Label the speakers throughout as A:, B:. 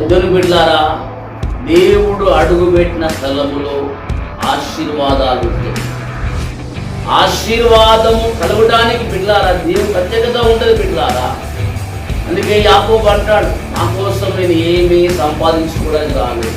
A: బిడ్డారా దేవుడు అడుగుపెట్టిన స్థలములో ఆశీర్వాదాలు ఉంటాయి. ఆశీర్వాదము కలగడానికి బిడ్డారా దేవుని ప్రత్యేకత ఉంటుంది బిడ్డారా అందుకే యాకోబు అంటాడు నా కోసం నేను ఏమీ సంపాదించుకోవడానికి రాలేదు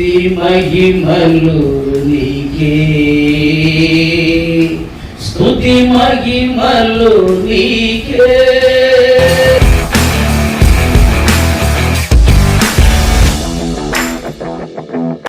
A: స్తుతి మహిమలు నీకే. స్తుతి మహిమలు నీకే.